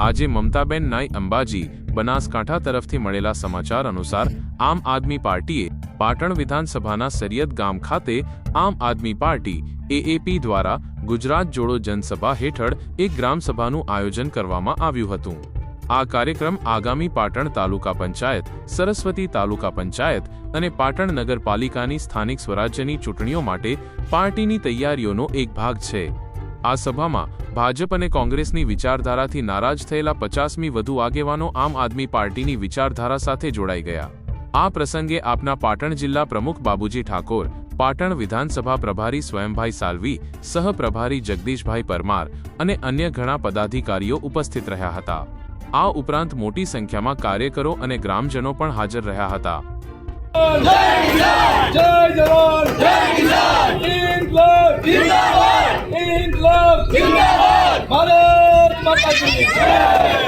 આજે મમતાબેન નાઈ અંબાજી બનાસકાંઠા તરફથી મળેલા સમાચાર અનુસાર આમ આદમી પાર્ટીએ પાટણ વિધાનસભાના સરિયદ ગામ ખાતે આમ આદમી પાર્ટી એએપી દ્વારા ગુજરાત જોડો જનસભા હેઠળ એક ગ્રામસભાનું આયોજન કરવામાં આવ્યું હતું. આ કાર્યક્રમ આગામી પાટણ તાલુકા પંચાયત, સરસ્વતી તાલુકા પંચાયત અને પાટણ નગરપાલિકાની સ્થાનિક સ્વરાજ્યની ચૂંટણીઓ માટે પાર્ટીની તૈયારીઓનો એક ભાગ છે. આ સભામાં ભાજપ અને કોંગ્રેસની વિચારધારાથી નારાજ થયેલા પચાસમી વધુ આગેવાનો આમ આદમી પાર્ટીની વિચારધારા સાથે જોડાઈ ગયા. આ પ્રસંગે આપના પાટણ જિલ્લા પ્રમુખ બાબુજી ઠાકોર, પાટણ વિધાનસભા પ્રભારી સ્વયંભાઈ સાલવી સહપ્રભારી જગદીશભાઈ પરમાર અને અન્ય ઘણા પદાધિકારીઓ ઉપસ્થિત રહ્યા હતા. આ ઉપરાંત મોટી સંખ્યામાં કાર્યકરો અને ગ્રામજનો પણ હાજર રહ્યા હતા. 我们看电影